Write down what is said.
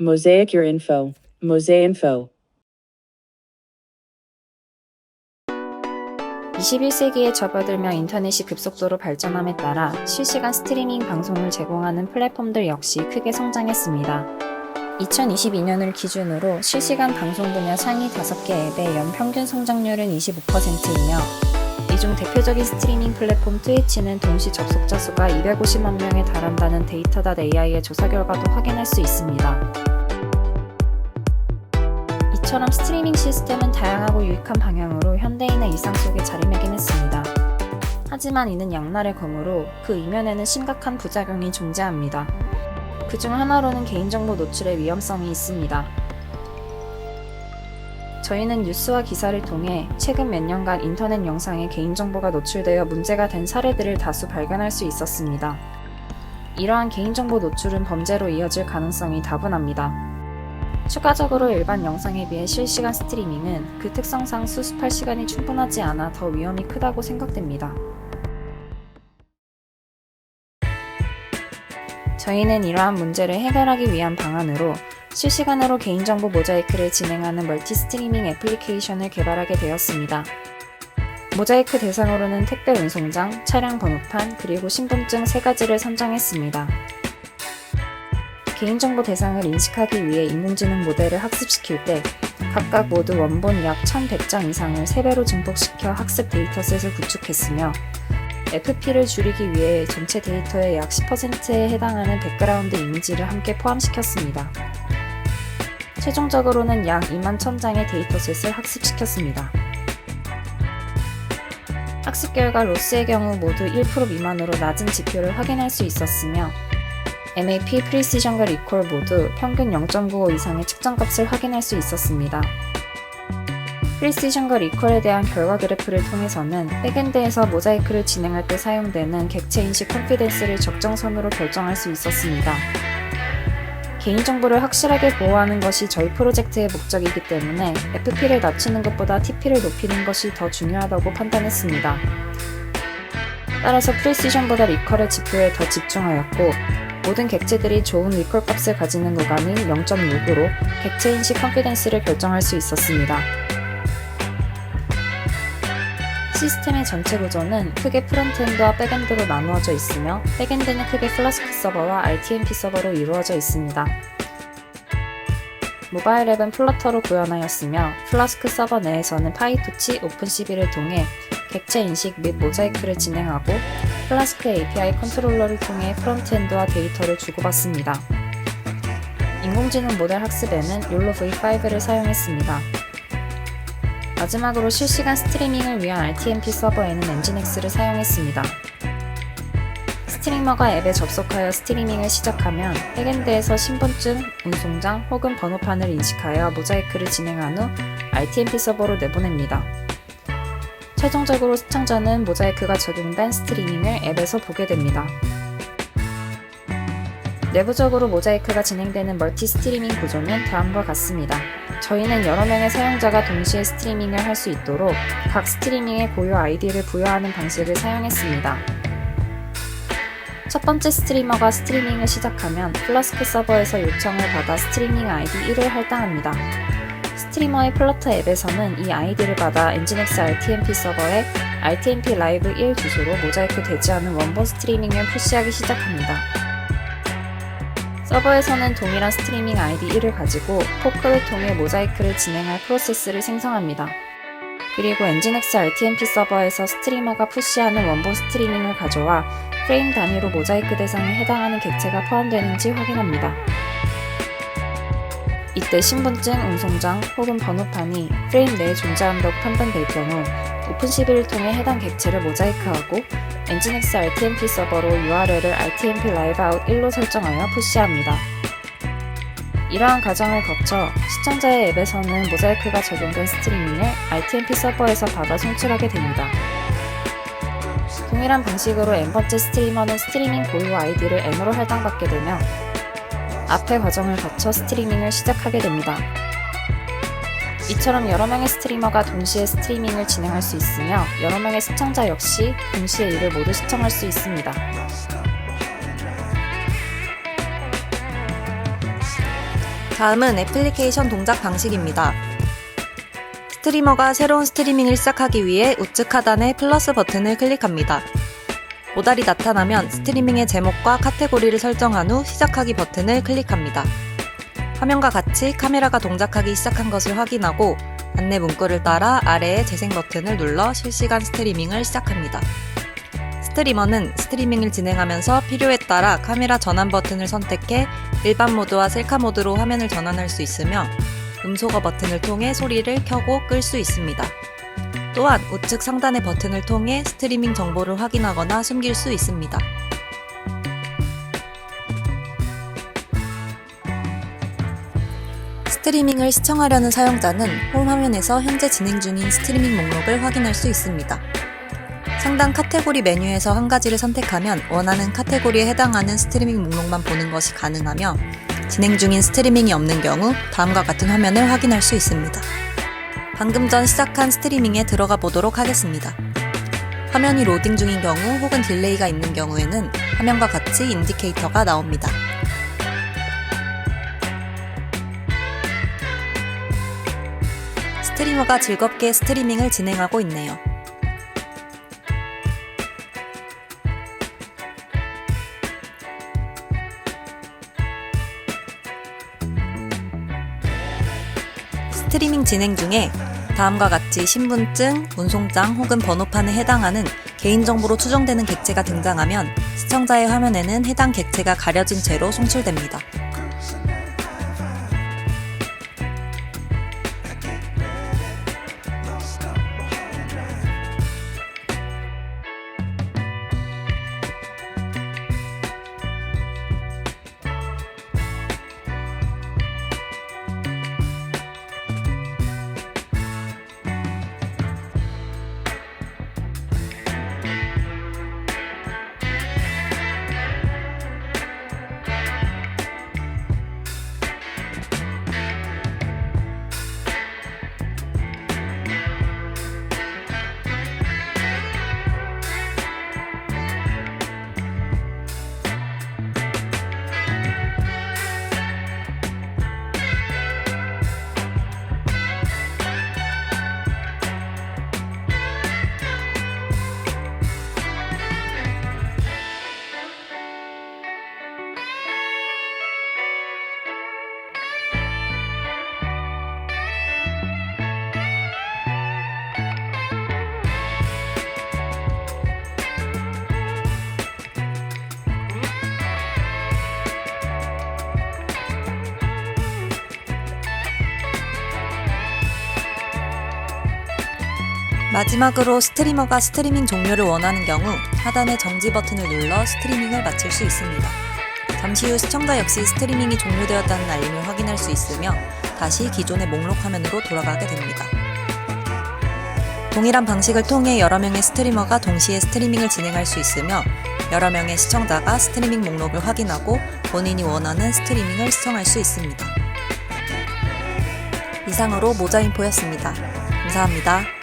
Mosaic your info. Mosaic info. 21세기에 접어들며 인터넷이 급속도로 발전함에 따라 실시간 스트리밍 방송을 제공하는 플랫폼들 역시 크게 성장했습니다. 2022년을 기준으로 실시간 방송 분야 상위 5개 앱의 연 평균 성장률은 25%이며 이 중 대표적인 스트리밍 플랫폼 트위치는 동시 접속자 수가 250만 명에 달한다는 데이터.AI의 조사 결과도 확인할 수 있습니다. 이처럼 스트리밍 시스템은 다양하고 유익한 방향으로 현대인의 일상 속에 자리매김했습니다. 하지만 이는 양날의 검으로 그 이면에는 심각한 부작용이 존재합니다. 그 중 하나로는 개인정보 노출의 위험성이 있습니다. 저희는 뉴스와 기사를 통해 최근 몇 년간 인터넷 영상에 개인정보가 노출되어 문제가 된 사례들을 다수 발견할 수 있었습니다. 이러한 개인정보 노출은 범죄로 이어질 가능성이 다분합니다. 추가적으로 일반 영상에 비해 실시간 스트리밍은 그 특성상 수습할 시간이 충분하지 않아 더 위험이 크다고 생각됩니다. 저희는 이러한 문제를 해결하기 위한 방안으로 실시간으로 개인정보 모자이크를 진행하는 멀티 스트리밍 애플리케이션을 개발하게 되었습니다. 모자이크 대상으로는 택배 운송장, 차량 번호판, 그리고 신분증 세 가지를 선정했습니다. 개인정보 대상을 인식하기 위해 인공지능 모델을 학습시킬 때 각각 모두 원본 약 1100장 이상을 3배로 증폭시켜 학습 데이터셋을 구축했으며 FP를 줄이기 위해 전체 데이터의 약 10%에 해당하는 백그라운드 이미지를 함께 포함시켰습니다. 최종적으로는 약 2만 1000장의 데이터셋을 학습시켰습니다. 학습 결과 로스의 경우 모두 1% 미만으로 낮은 지표를 확인할 수 있었으며 MAP, 프리시전과 리콜 모두 평균 0.95 이상의 측정값을 확인할 수 있었습니다. 프리시전과 리콜에 대한 결과 그래프를 통해서는 백엔드에서 모자이크를 진행할 때 사용되는 객체 인식 컨피덴스를 적정선으로 결정할 수 있었습니다. 개인정보를 확실하게 보호하는 것이 저희 프로젝트의 목적이기 때문에 FP를 낮추는 것보다 TP를 높이는 것이 더 중요하다고 판단했습니다. 따라서 프리시전보다 리컬의 지표에 더 집중하였고 모든 객체들이 좋은 리콜 값을 가지는 구간인 0.6으로 객체 인식 컨피덴스를 결정할 수 있었습니다. 시스템의 전체 구조는 크게 프론트엔드와 백엔드로 나누어져 있으며 백엔드는 크게 플라스크 서버와 RTMP 서버로 이루어져 있습니다. 모바일 앱은 플러터로 구현하였으며 플라스크 서버 내에서는 파이토치, 오픈CV를 통해 객체 인식 및 모자이크를 진행하고 플라스크 API 컨트롤러를 통해 프론트엔드와 데이터를 주고받습니다. 인공지능 모델 학습에는 욜로 V5를 사용했습니다. 마지막으로 실시간 스트리밍을 위한 RTMP 서버에는 엔진X를 사용했습니다. 스트리머가 앱에 접속하여 스트리밍을 시작하면 백엔드에서 신분증, 운송장 혹은 번호판을 인식하여 모자이크를 진행한 후 RTMP 서버로 내보냅니다. 최종적으로 시청자는 모자이크가 적용된 스트리밍을 앱에서 보게 됩니다. 내부적으로 모자이크가 진행되는 멀티 스트리밍 구조는 다음과 같습니다. 저희는 여러 명의 사용자가 동시에 스트리밍을 할 수 있도록 각 스트리밍의 고유 아이디를 부여하는 방식을 사용했습니다. 첫 번째 스트리머가 스트리밍을 시작하면 플라스크 서버에서 요청을 받아 스트리밍 아이디 1을 할당합니다. 스트리머의 플러터 앱에서는 이 아이디를 받아 엔진X RTMP 서버에 RTMP 라이브 1 주소로 모자이크 되지 않은 원본 스트리밍을 푸시하기 시작합니다. 서버에서는 동일한 스트리밍 아이디 1을 가지고 포크를 통해 모자이크를 진행할 프로세스를 생성합니다. 그리고 엔진X RTMP 서버에서 스트리머가 푸시하는 원본 스트리밍을 가져와 프레임 단위로 모자이크 대상에 해당하는 객체가 포함되는지 확인합니다. 이때 신분증, 운송장 혹은 번호판이 프레임 내에 존재한다고 판단될 경우 오픈CV를 통해 해당 객체를 모자이크하고 엔진X RTMP 서버로 URL을 RTMP Liveout 1로 설정하여 푸시합니다. 이러한 과정을 거쳐 시청자의 앱에서는 모자이크가 적용된 스트리밍을 RTMP 서버에서 받아 송출하게 됩니다. 동일한 방식으로 n번째 스트리머는 스트리밍 고유 아이디를 n으로 할당받게 되며 앞의 과정을 거쳐 스트리밍을 시작하게 됩니다. 이처럼 여러 명의 스트리머가 동시에 스트리밍을 진행할 수 있으며 여러 명의 시청자 역시 동시에 이를 모두 시청할 수 있습니다. 다음은 애플리케이션 동작 방식입니다. 스트리머가 새로운 스트리밍을 시작하기 위해 우측 하단의 플러스 버튼을 클릭합니다. 모달이 나타나면 스트리밍의 제목과 카테고리를 설정한 후 시작하기 버튼을 클릭합니다. 화면과 같이 카메라가 동작하기 시작한 것을 확인하고 안내 문구를 따라 아래의 재생 버튼을 눌러 실시간 스트리밍을 시작합니다. 스트리머는 스트리밍을 진행하면서 필요에 따라 카메라 전환 버튼을 선택해 일반 모드와 셀카 모드로 화면을 전환할 수 있으며 음소거 버튼을 통해 소리를 켜고 끌 수 있습니다. 또한 우측 상단의 버튼을 통해 스트리밍 정보를 확인하거나 숨길 수 있습니다. 스트리밍을 시청하려는 사용자는 홈 화면에서 현재 진행 중인 스트리밍 목록을 확인할 수 있습니다. 상단 카테고리 메뉴에서 한 가지를 선택하면 원하는 카테고리에 해당하는 스트리밍 목록만 보는 것이 가능하며 진행 중인 스트리밍이 없는 경우 다음과 같은 화면을 확인할 수 있습니다. 방금 전 시작한 스트리밍에 들어가 보도록 하겠습니다. 화면이 로딩 중인 경우 혹은 딜레이가 있는 경우에는 화면과 같이 인디케이터가 나옵니다. 스트리머가 즐겁게 스트리밍을 진행하고 있네요. 스트리밍 진행 중에 다음과 같이 신분증, 운송장 혹은 번호판에 해당하는 개인정보로 추정되는 객체가 등장하면 시청자의 화면에는 해당 객체가 가려진 채로 송출됩니다. 마지막으로 스트리머가 스트리밍 종료를 원하는 경우 하단의 정지 버튼을 눌러 스트리밍을 마칠 수 있습니다. 잠시 후 시청자 역시 스트리밍이 종료되었다는 알림을 확인할 수 있으며 다시 기존의 목록 화면으로 돌아가게 됩니다. 동일한 방식을 통해 여러 명의 스트리머가 동시에 스트리밍을 진행할 수 있으며 여러 명의 시청자가 스트리밍 목록을 확인하고 본인이 원하는 스트리밍을 시청할 수 있습니다. 이상으로 모자인포였습니다. 감사합니다.